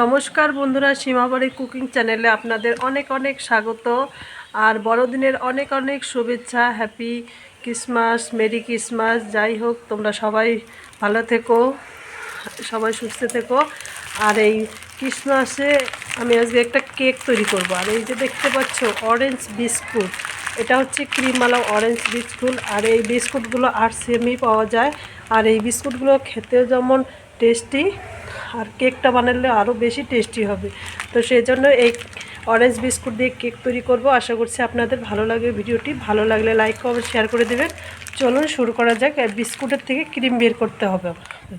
নমস্কার বন্ধুরা সীমাবাড়ি কুকিং চ্যানেলে আপনাদের অনেক অনেক স্বাগত। আর বড়দিনের অনেক অনেক শুভেচ্ছা, হ্যাপি ক্রিসমাস, মেরি ক্রিসমাস, যাই হোক, তোমরা সবাই ভালো থেকো, সবাই সুস্থ থেকো। আর এই ক্রিসমাসে আমি আজকে একটা কেক তৈরি করব। আর এই যে দেখতে পাচ্ছ অরেঞ্জ বিস্কুট। এটা হচ্ছে ক্রিমওয়ালা অরেঞ্জ বিস্কুট। আর এই বিস্কুটগুলো আর সেমই পাওয়া যায়। আর এই বিস্কুটগুলো খেতেও যেমন টেস্টি আর কেকটা বানালে আরও বেশি টেস্টি হবে। তো সেই জন্য এই অরেঞ্জ বিস্কুট দিয়ে কেক তৈরি করব। আশা করছি আপনাদের ভালো লাগবে ভিডিওটি। ভালো লাগলে লাইক কমেন্ট শেয়ার করে দেবেন। চলুন শুরু করা যাক। বিস্কুটের থেকে ক্রিম বের করতে হবে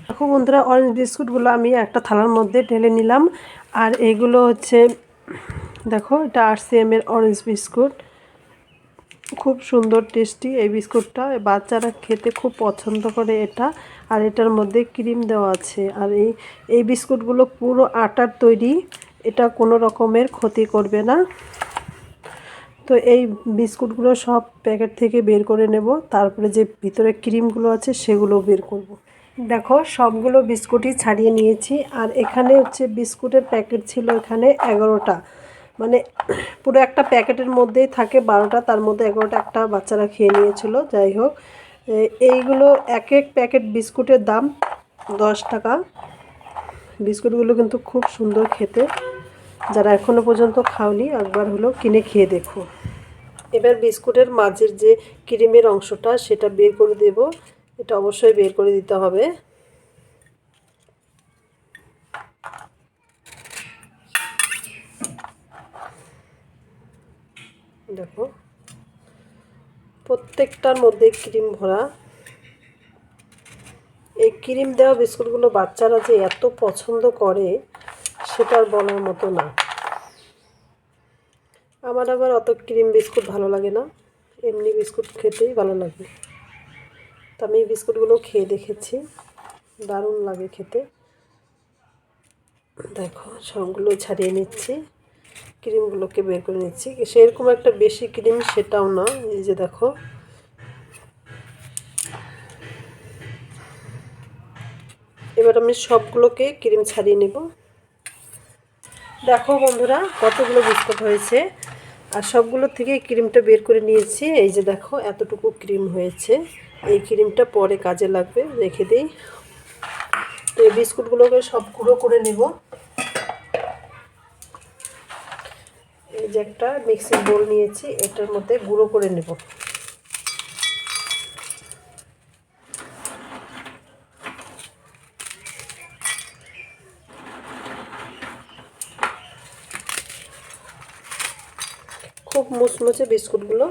দেখো বন্ধুরা অরেঞ্জ বিস্কুটগুলো আমি একটা থালার মধ্যে ঢেলে নিলাম। আর এগুলো হচ্ছে, দেখো, এটা আর সি এর অরেঞ্জ বিস্কুট খুব সুন্দর টেস্টি এই বিস্কুটটা বাচ্চারা খেতে খুব পছন্দ করে এটা। আর এটার মধ্যে ক্রিম দেওয়া আছে। আর এই এই বিস্কুটগুলো পুরো আটার তৈরি, এটা কোনো রকমের ক্ষতি করবে না। তো এই বিস্কুটগুলো সব প্যাকেট থেকে বের করে নেব, তারপরে যে ভিতরে ক্রিমগুলো আছে সেগুলো বের করব। দেখো, সবগুলো বিস্কুটই ছাড়িয়ে নিয়েছি, আর এখানে হচ্ছে বিস্কুটের প্যাকেট ছিল এখানে এগারোটা। মানে পুরো একটা প্যাকেটের মধ্যেই থাকে বারোটা, তার মধ্যে এগারোটা একটা বাচ্চারা খেয়ে নিয়েছিল, যাই হোক। এইগুলো এক এক প্যাকেট বিস্কুটের দাম দশ টাকা। বিস্কুটগুলো কিন্তু খুব সুন্দর খেতে। যারা এখনও পর্যন্ত খাওনি, একবার হলো কিনে খেয়ে দেখো। এবার বিস্কুটের মাঝের যে ক্রিমের অংশটা, সেটা বের করে দেব। এটা অবশ্যই বের করে দিতে হবে। দেখো। প্রত্যেকটার মধ্যে ক্রিম ভরা। এই ক্রিম দেওয়া বিস্কুটগুলো বাচ্চারা যে এত পছন্দ করে, সেটা আর বলার মতো না। আমার আবার অত ক্রিম বিস্কুট ভালো লাগে না। এমনি বিস্কুট খেতেই ভালো লাগে। তো আমি এই বিস্কুটগুলো খেয়ে দেখেছি। দারুণ লাগে খেতে। দেখো, সবগুলো ছাড়িয়ে নিচ্ছি। ক্রিমগুলোকে বের করে নিচ্ছি। সেরকম একটা বেশি ক্রিম সেটাও না, এই যে দেখো। এবার আমি সবগুলোকে ক্রিম ছাড়িয়ে নেব। দেখো বন্ধুরা, কতগুলো বিস্কুট হয়েছে। আর সবগুলো থেকে ক্রিমটা বের করে নিয়েছি। এই যে দেখো, এতটুকু ক্রিম হয়েছে। এই ক্রিমটা পরে কাজে লাগবে, রেখে দিই। তো এই বিস্কুটগুলোকে সব গুঁড়ো করে নেব। যে একটা মিক্সিং বোল নিয়েছি, এটার মধ্যে গুঁড়ো করে নেব। খুব মুচমুচে বিস্কুটগুলো।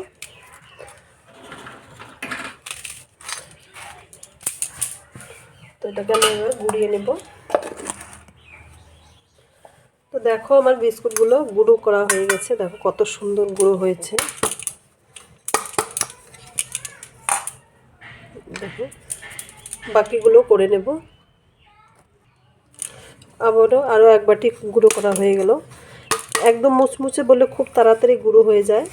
তো এটাকে আমি এবার গুঁড়িয়ে নেব। দেখো আমার বিস্কুটগুলো গুঁড়ো করা হয়ে গেছে। দেখো কত সুন্দর গুঁড়ো হয়েছে। দেখো, বাকিগুলো করে নেব। আবারও আরও এক বাটি গুঁড়ো করা হয়ে গেল। একদম মুচমুচে বলে খুব তাড়াতাড়ি গুঁড়ো হয়ে যায়।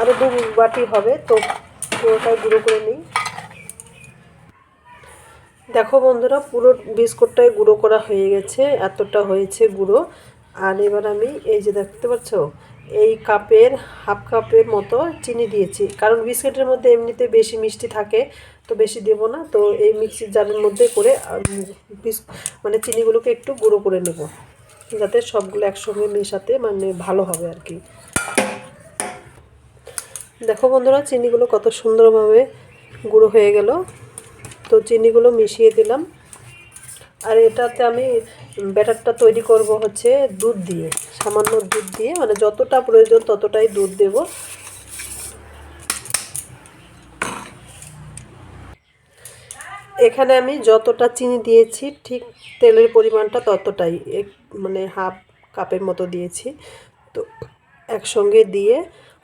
আরও দু বাটি হবে, তো পুরোটাই গুঁড়ো করে নিই। দেখো বন্ধুরা, পুরো বিস্কুটটাই গুঁড়ো করা হয়ে গেছে, এতটা হয়েছে গুঁড়ো। আর এবার আমি এই যে দেখতে পাচ্ছ, এই কাপের, হাফ কাপের মতো চিনি দিয়েছি। কারণ বিস্কুটের মধ্যে এমনিতে বেশি মিষ্টি থাকে, তো বেশি দেব না। তো এই মিক্সির জারের মধ্যে করে মানে চিনিগুলোকে একটু গুঁড়ো করে নেব। যাতে সবগুলো একসঙ্গে মেশাতে মানে ভালো হবে আর কি। দেখো বন্ধুরা, চিনিগুলো কত সুন্দরভাবে গুঁড়ো হয়ে গেল। তো চিনিগুলো মিশিয়ে দিলাম। আর এটাতে আমি ব্যাটারটা তৈরি করব হচ্ছে দুধ দিয়ে, সামান্য দুধ দিয়ে মানে যতটা প্রয়োজন ততটাই দুধ দেব। এখানে আমি যতটা চিনি দিয়েছি, ঠিক তেলের পরিমাণটা ততটাই, এক মানে হাফ কাপের মতো দিয়েছি। তো একসঙ্গে দিয়ে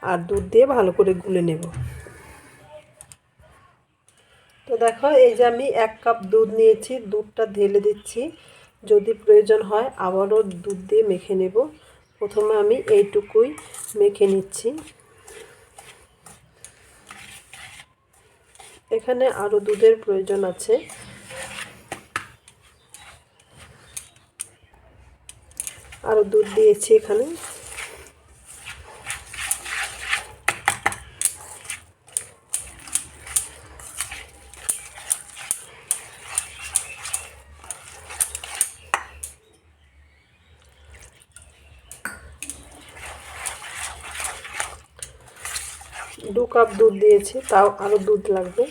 আর দুধ দিয়ে ভালো করে গুলে নেব। তো দেখো, এই যে আমি এক কাপ দুধ নিয়েছি, দুধটা ঢেলে দিচ্ছি। যদি প্রয়োজন হয় আবারও দুধ দিয়ে মেখে নেব। প্রথমে আমি এইটুকুই মেখে নিচ্ছি। এখানে আরও দুধের প্রয়োজন আছে। আরও দুধ দিয়েছি এখানে। দু কাপ দুধ দিয়েছি, তাও আরও দুধ লাগবে।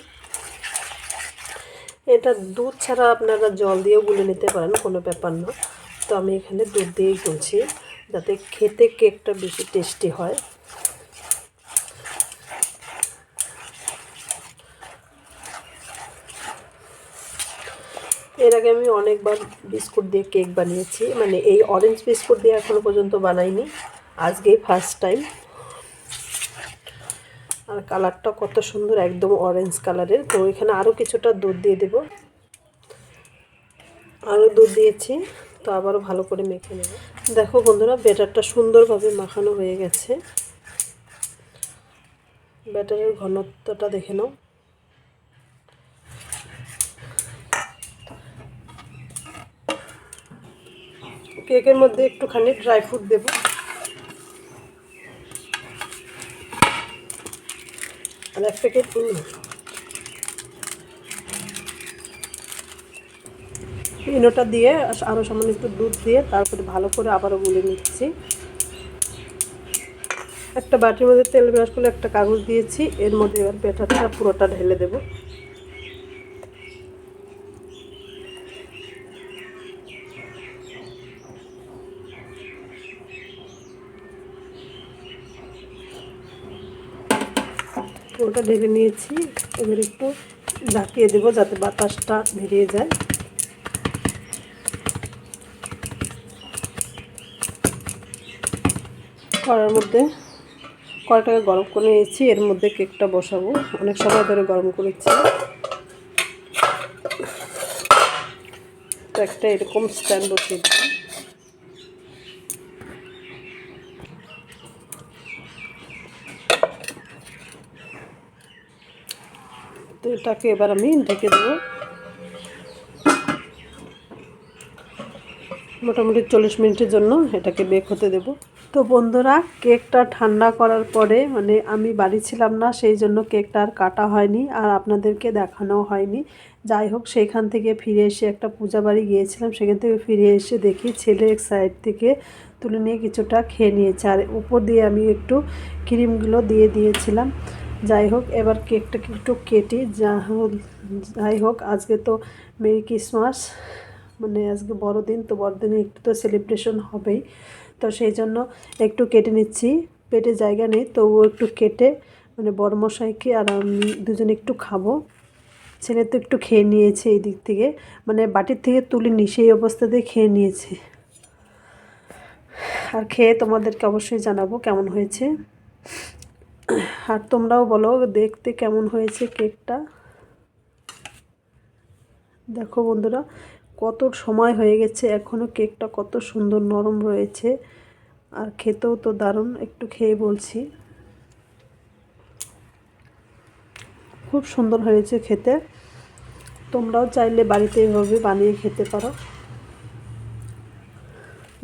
এটা দুধ ছাড়া আপনারা জল দিয়েও গুলে নিতে পারেন, কোনো ব্যাপার না। তো আমি এখানে দুধ দিয়েই গুলছি যাতে খেতে কেকটা বেশি টেস্টি হয়। এর আগে আমি অনেকবার বিস্কুট দিয়ে কেক বানিয়েছি মানে এই অরেঞ্জ বিস্কুট দিয়ে এখনও পর্যন্ত বানাইনি। আজকেই ফার্স্ট টাইম আর কালারটা কত সুন্দর, একদম অরেঞ্জ কালারের। তো এখানে আরও কিছুটা দুধ দিয়ে দেব। আরও দুধ দিয়েছি, তো আবারও ভালো করে মেখে নেব। দেখো বন্ধুরা, ব্যাটারটা সুন্দরভাবে মাখানো হয়ে গেছে। ব্যাটারের ঘনত্বটা দেখে নাও। কেকের মধ্যে একটুখানি ড্রাই ফ্রুট দেবো। আর এক প্যাকেট ইনোটা দিয়ে আরও সামান্য একটু দুধ দিয়ে তারপরে ভালো করে আবারও গুলে নিচ্ছি। একটা বাটির মধ্যে তেল ব্রাশ করে একটা কাগজ দিয়েছি, এর মধ্যে এবার ব্যাটারটা পুরোটা ঢেলে দেবো। পুরোটা ঢেলে নিয়েছি। এবার একটু ঝাঁকিয়ে দেবো যাতে বাতাসটা বেরিয়ে যায়। কড়ার মধ্যে কড়াটাকে গরম করে নিয়েছি, এর মধ্যে কেকটা বসাবো। অনেক সময় ধরে গরম করেছি। একটা এরকম স্ট্যান্ড বসিয়ে দিই তো এটাকে এবার আমি ঢেকে দেবো। মোটামুটি চল্লিশ মিনিটের জন্য এটাকে বেক হতে দেব। তো বন্ধুরা কেকটা ঠান্ডা করার পরে মানে আমি বাড়ি ছিলাম না, সেই জন্য কেকটা আর কাটা হয়নি, আর আপনাদেরকে দেখানো হয়নি। যাই হোক, সেইখান থেকে ফিরে এসে একটা পূজা বাড়ি গিয়েছিলাম, সেখান থেকে ফিরে এসে দেখি ছেলে এক সাইড থেকে তুলে নিয়ে কিছুটা খেয়ে নিয়েছে। আর উপর দিয়ে আমি একটু ক্রিমগুলো দিয়ে দিয়েছিলাম। যাই হোক, এবার কেকটাকে একটু কেটে যা যাই হোক, আজকে তো মেরি ক্রিসমাস মানে আজকে বড়দিন, তো বড়দিনে একটু তো সেলিব্রেশন হবেই। তো সেই জন্য একটু কেটে নিচ্ছি, পেটে জায়গা নেই তো ও একটু কেটে মানে বড় মশাইকে আর আমি দুজনে একটু খাব। ছেলে তো একটু খেয়ে নিয়েছে এই দিক থেকে মানে বাটির থেকে তুলিনি, সেই অবস্থাতে খেয়ে নিয়েছে। আর খেয়ে তোমাদেরকে অবশ্যই জানাব কেমন হয়েছে। আর তোমরাও বলো দেখতে কেমন হয়েছে কেকটা? দেখো বন্ধুরা, কত সময় হয়ে গেছে এখনও কেকটা কত সুন্দর নরম রয়েছে। আর খেতেও তো দারুণ, একটু খেয়ে বলছি। খুব সুন্দর হয়েছে খেতে। তোমরাও চাইলে বাড়িতে এইভাবে বানিয়ে খেতে পারো।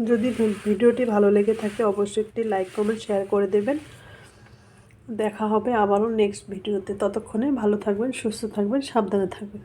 যদি ভিডিওটি ভালো লেগে থাকে, অবশ্যই একটি লাইক, কমেন্ট, শেয়ার করে দেবেন। দেখা হবে আবারও নেক্সট ভিডিওতে ততক্ষণে ভালো থাকবেন সুস্থ থাকবেন সাবধানে থাকবেন।